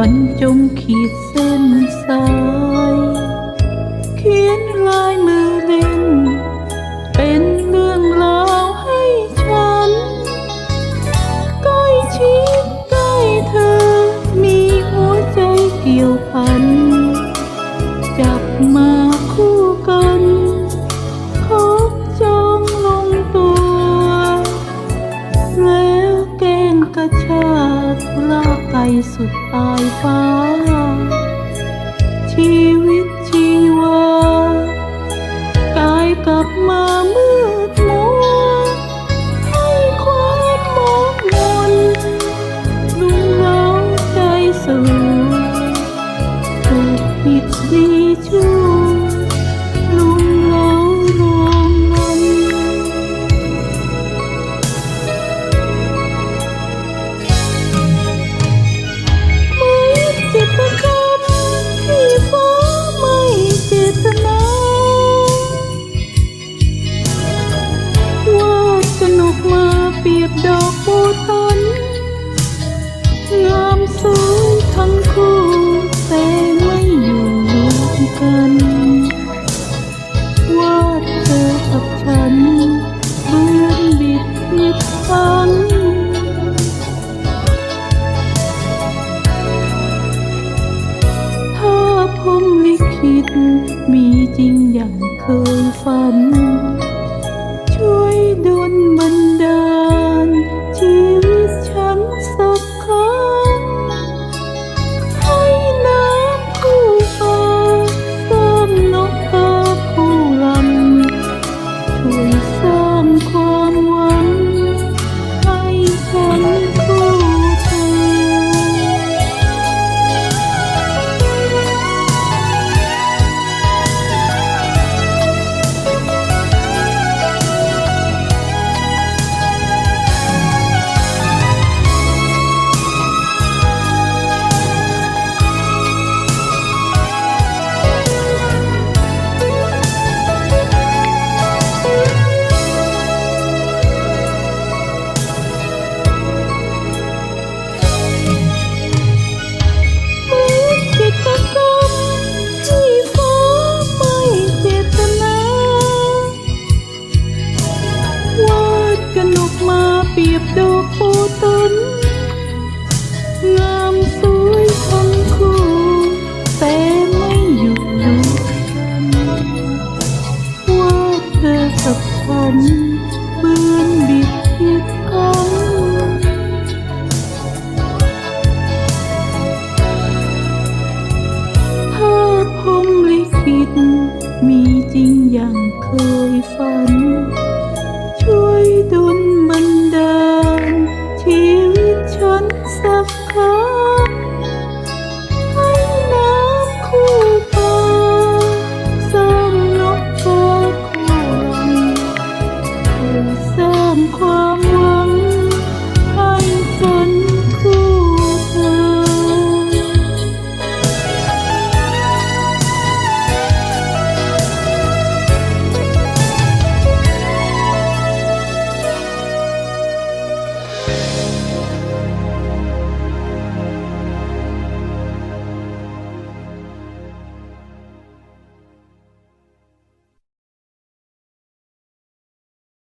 ฝันจงขีดเส้นสาย เขียนลายมือเล่น เป็นเรื่องราวให้ฉันใกล้ชิดใกล้เธอ มีหัวใจเกี่ยวพัน จับมา กระชากลากไปสุดปลายฟ้า ชีวิตจริง จริงอย่างเคยฝัน ริงอย่างเคยฝัน ช่วยดุลบันดาลชีวิตฉันสักครั้ง